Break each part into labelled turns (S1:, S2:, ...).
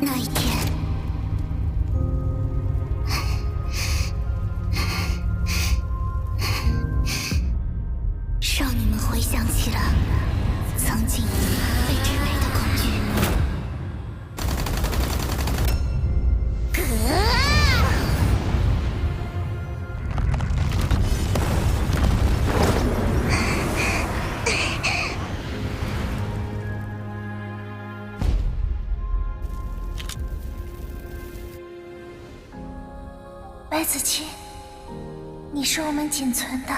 S1: 那一天，少女们回想起了曾经。白子期，你是我们仅存的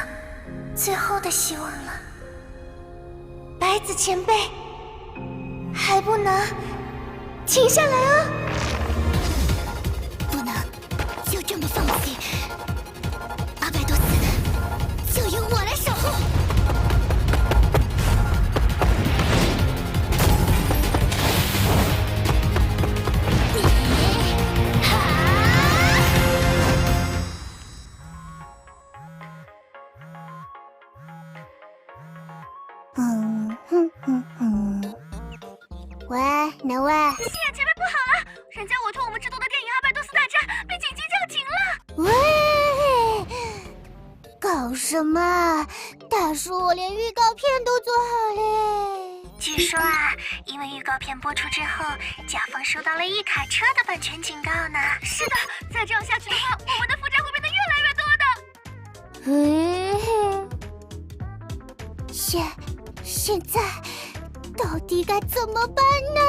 S1: 最后的希望了。白子前辈，还不能停下来哦！喂，哪位？
S2: 西野前辈不好了，人家委托我们制作的电影《阿拜多斯大战》被紧急叫停了。
S1: 喂，搞什么？大叔，我连预告片都做好嘞。
S2: 据说啊，因为预告片播出之后，甲方收到了一卡车的版权警告呢。是的，再这样下去的话，我们的负债会变得越来越多的。
S1: 嗯，现现在到底该怎么办呢？